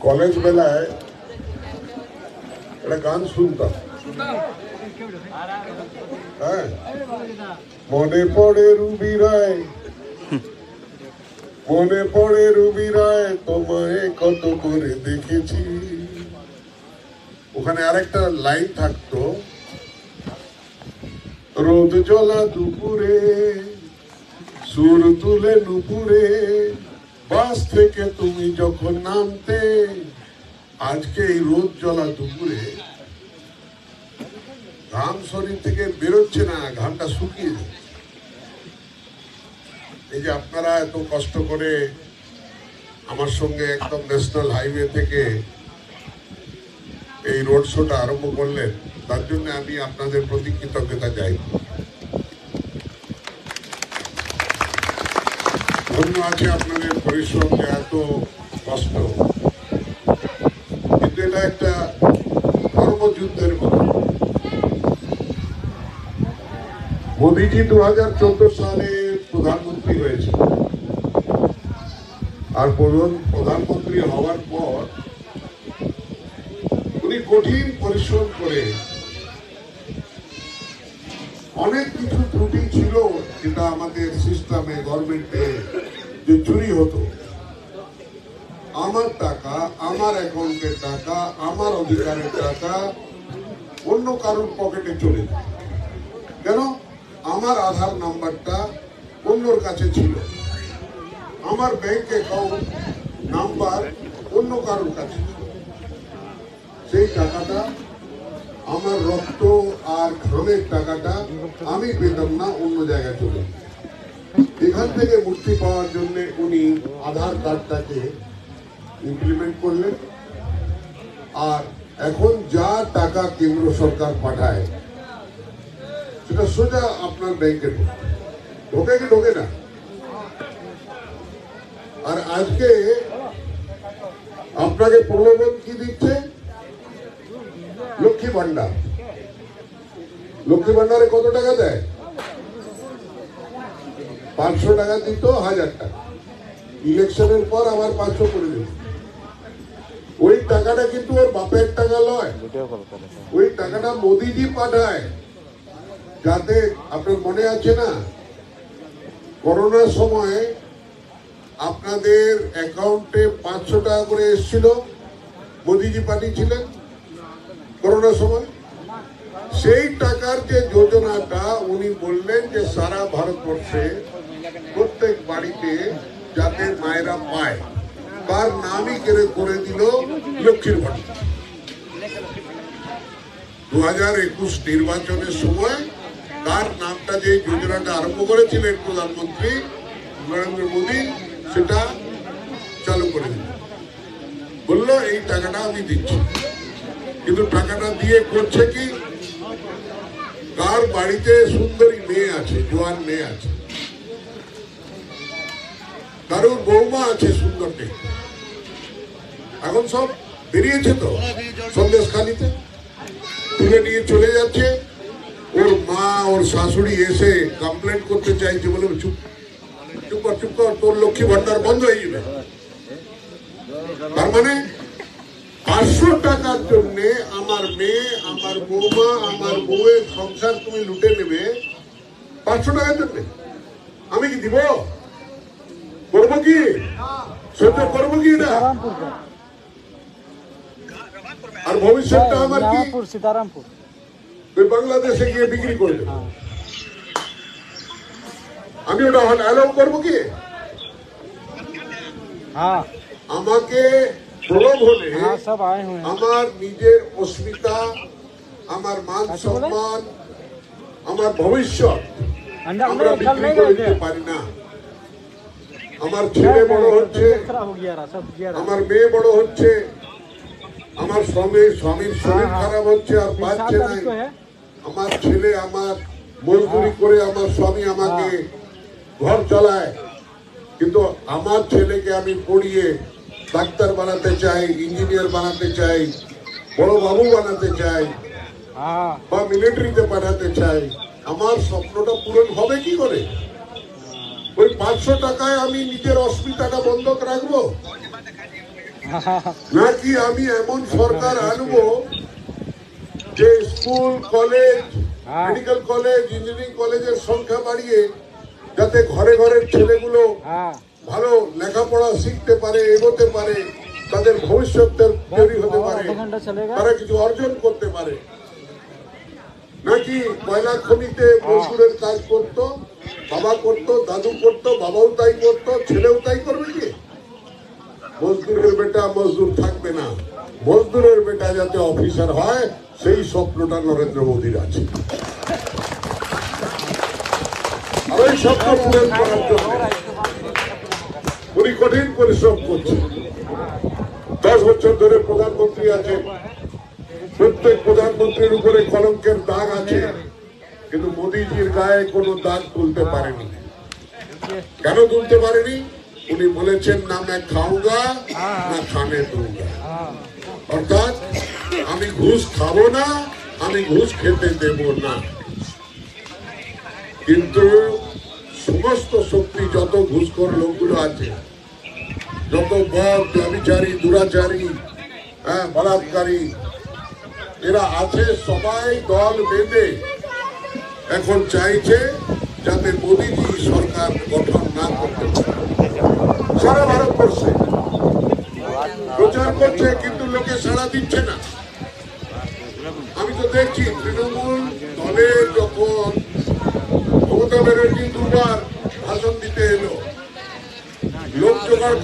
College বেলায় একটা গান শুনতাম। হ্যাঁ? মনে পড়ে রুবি রায়। মনে পড়ে রুবি রায়, তোমায় কত করে দেখেছি। ওখানে আরেকটা লাইন থাকতো, রোদ জ্বলা দুপুরে, সুর তুলে নুপুরে বাস থেকে তুমি যখন নামতে, আজকে এই রোদ জ্বলা দুপুরে ঘাম শরীর থেকে বেরোচ্ছে না, ঘামটা শুকিয়ে যাচ্ছে। এই যে আপনারা এত কষ্ট করে আমার সঙ্গে একদম ন্যাশনাল হাইওয়ে থেকে এই রোড শোটা আরম্ভ করলেন, তার জন্য আমি আপনাদের প্রতি কৃতজ্ঞতা যাই ধন্য আছে আপনাদের পরিশ্রম যে এত কষ্ট। কিন্তু এটা একটা কর্মযুদ্ধের মতো। মোদিজি দু হাজার সালে প্রধানমন্ত্রী হয়েছে। আর প্রধান- প্রধানমন্ত্রী হওয়ার পর উনি কঠিন পরিশ্রম করে অনেক কিছু ত্রুটি ছিল যেটা আমাদের সিস্টেমে গভর্নমেন্টে চুরি হতো। আমার টাকা, আমার অ্যাকাউন্টের টাকা, আমার অধিকারের টাকা অন্য কারোর পকেটে চলে কেন? আমার আধার নাম্বারটা অন্যর কাছে ছিল। আমার ব্যাংক অ্যাকাউন্ট নাম্বার অন্য কারোর কাছে সেই টাকাটা, আমার রক্ত আর ঘামের টাকাটা আমি পেতাম না, অন্য জায়গায় চলে। এখান থেকে মুক্তি পাওয়ার জন্য উনি আধার কার্ডটাকে ইমপ্লিমেন্ট করলেন। আর এখন যা টাকা কেন্দ্র সরকার পাঠায়, সেটা সোজা আপনার ব্যাংকে ঢোকে। কি ঢোকে না? আর আজকে আপনাকে প্রলোভন কি দিচ্ছে? লক্ষ্মী ভান্ডার লক্ষ্মী ভান্ডারে কত টাকা দেয়? পাঁচশো টাকা দিত, হাজার টাকা। ইলেকশনের পর আবার পাঁচশো করে দিল। ওই টাকাটা কিন্তু ওর বাপের টাকা নয় ওই টাকাটা মোদিজি পাঠায়। যাতে আপনার মনে আছে না, করোনার সময় আপনাদের অ্যাকাউন্টে পাঁচশো টাকা করে এসেছিল, মোদিজি পাঠিয়েছিলেন করোনার সময়। সেই টাকার যে যোজনাটা উনি বললেন যে সারা ভারতবর্ষে প্রত্যেক বাড়িতে যাতে মায়েরা পায়, তার নামই করে করে দিল লক্ষ্মীর ভান্ডার দু হাজার একুশ নির্বাচনের সময় তার নামটা যে যোজনাটা আরম্ভ করেছিলেন প্রধানমন্ত্রী নরেন্দ্র মোদী, সেটা চালু করে দিল। বলল, এই টাকাটা আমি দিচ্ছি। কিন্তু টাকাটা দিয়ে করছে কি? কার বাড়িতে সুন্দরী মেয়ে আছে, জোয়ান মেয়ে আছে। কারোর বৌমা আছে সুন্দর দেখতে এখন সব বেরিয়েছে তো সন্দেশ খালিতে তুলে নিয়ে চলে যাচ্ছে। ওর মা, ওর শাশুড়ি এসে কমপ্লেন করতে চাইছে বলে চুপ চুপ কর চুপ কর, তোর লক্ষ্মী ভান্ডার বন্ধ হয়ে যাবে। তার মানে পাঁচশো টাকার জন্য আমার মেয়ে, আমার বৌমা, আমার বউয়ের সংসার তুমি লুটে নেবে। পাঁচশো টাকার জন্য। আমি কি দিব? কি? সহ্য করব কি না আর ভবিষ্যৎটা আমার কি? সীতারামপুর তুই বাংলাদেশে গিয়ে বিক্রি করবে। আমি ওটা অ্যালাউ করব কি? আমাকে আমার নিজের অস্মিতা আমার মান সম্মান আমার ভবিষ্যৎ আমরা বিক্রি করে দিতে পারি না। আমার ছেলে বড় হচ্ছে আমার মেয়ে বড় হচ্ছে আমার স্বামীর স্বামীর শরীর খারাপ হচ্ছে আর পাচ্ছে না। আমার ছেলে আমার মজদুরি করে আমার স্বামী আমাকে ঘর চালায়। কিন্তু আমার ছেলেকে আমি পড়িয়ে ডাক্তার বানাতে চাই ইঞ্জিনিয়ার বানাতে চাই বড় বাবু বানাতে চাই বা মিলিটারিতে পাঠাতে চাই। আমার স্বপ্নটা পূরণ হবে কি করে? ওই পাঁচশো টাকায় আমি নিজের অস্মিতাটা বন্ধক রাখব? নাকি আমি এমন সরকার আনব যে স্কুল কলেজ হ্যাঁ। মেডিকেল কলেজ ইঞ্জিনিয়ারিং কলেজের সংখ্যা বাড়িয়ে যাতে ঘরে ঘরের ছেলেগুলো ভালো লেখাপড়া শিখতে পারে এগোতে পারে তাদের ভবিষ্যৎ তৈরি হতে পারে। তারা কিছু অর্জন করতে পারে। নাকি কয়লা খনিতে মজদুরের কাজ করত? বাবা করত, দাদু করত, বাবাও তাই করত, ছেলেও তাই করবে কি? মজদুরের বেটা মজদুর থাকবে না। মজদুরের বেটা যাতে অফিসার হয়, সেই স্বপ্নটা নরেন্দ্র মোদীর আছে। উনি কঠিন পরিশ্রম করছেন। দশ বছর ধরে প্রধানমন্ত্রী আছেন। প্রত্যেক প্রধানমন্ত্রীর উপরে কলঙ্কের দাগ আছে। কিন্তু মোদিজির গায়ে কোনো দাগ তুলতে পারেনি। কেন তুলতে পারেনি? উনি বলেছেন, না মে খাওগা, না খানে দুগা। অর্থাৎ, আমি ঘুষ খাব না, আমি ঘুষ খেতে দেব না। কিন্তু সমস্ত শক্তি, যত ঘুষখোর লোকগুলো আছে, যত বদ দুরাচারী হ্যাঁ বলাৎকারী, এরা আছে সবাই দল বেঁধে। এখন চাইছে যাতে মোদীজি সরকার গঠন না করতে পারে। সারা ভারতবর্ষে। প্রচার করছে, কিন্তু লোকে সাড়া দিচ্ছে না। আমি তো দেখছি, তৃণমূল দলে যখন মমতা ব্যানার্জি দুবার ভাষণ দিতে এলো, লোক জোগাড়